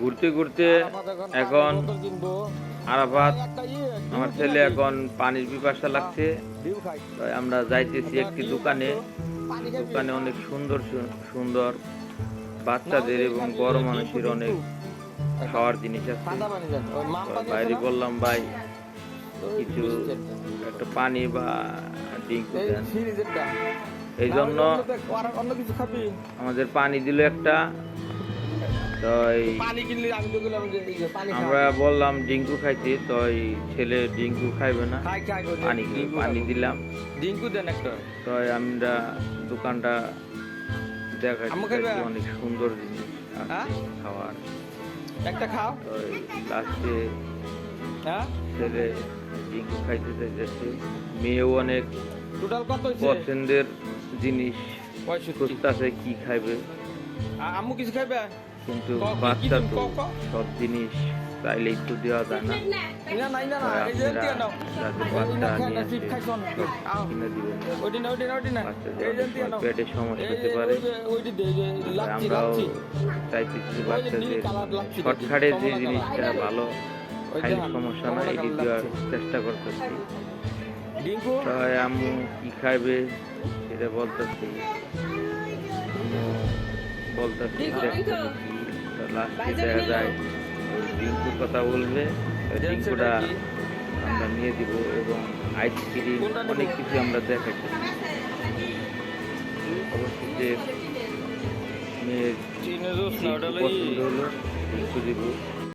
ঘুরতে ঘুরতে এখন আরাফাত আমার ছেলে এখন পানির পিপাসা লাগছে। তাই আমরা যাইতেছি একটি দোকানে। দোকানে অনেক সুন্দর সুন্দর বাচ্চাদের এবং বড় মানুষের অনেক খাওয়ার জিনিস আছে। বাইরে বললাম ভাই কিছু একটা পানি বা ড্রিঙ্ক দেন। এই জন্য আমাদের পানি দিল একটা। তো এই পানি কিনলে আমি তো গেলাম যে এই যে পানি আমরা বললাম ডিঙ্কু খাইছি তো ছেলে ডিঙ্কু খাইবে না। পানি পানি দিলাম। ডিঙ্কু দেন একটা। তো আমরা দোকানটা দেখাচ্ছি অনেক সুন্দর জিনিস হ্যাঁ? খাওয়ার। একটা খাও। লাস্টে হ্যাঁ? ছেলে ডিঙ্কু খাইতে চাইতেছে। মেয়েও অনেক টোটাল কত পছন্দের জিনিস খুঁজতেছে কি খাইবে। আ- আম্মু কিছু খাইবে? কিন্তু বাচ্চা তো সব জিনিস চাইলেই তো দেওয়া যায় না। পেটে সমস্যা হতে পারে। আমরাও চাইতেছি বাচ্চাদের শর্টকাটে যে জিনিসটা ভালো খাইলে সমস্যা না এটি দেওয়ার চেষ্টা করতেছি। আম্মু কি খাইবে? সেটা বলতেছি। বলতেছি লাস্টে দেখা যায় ওই ডিঙ্কুর কথা বলবে ডিঙ্কুটা আমরা নিয়ে দিব এবং আইসক্রিম অনেক কিছু আমরা দেখাচ্ছি অবশ্যই মেয়ের ওটা লই। পছন্দ হলো ডিঙ্কু দিব।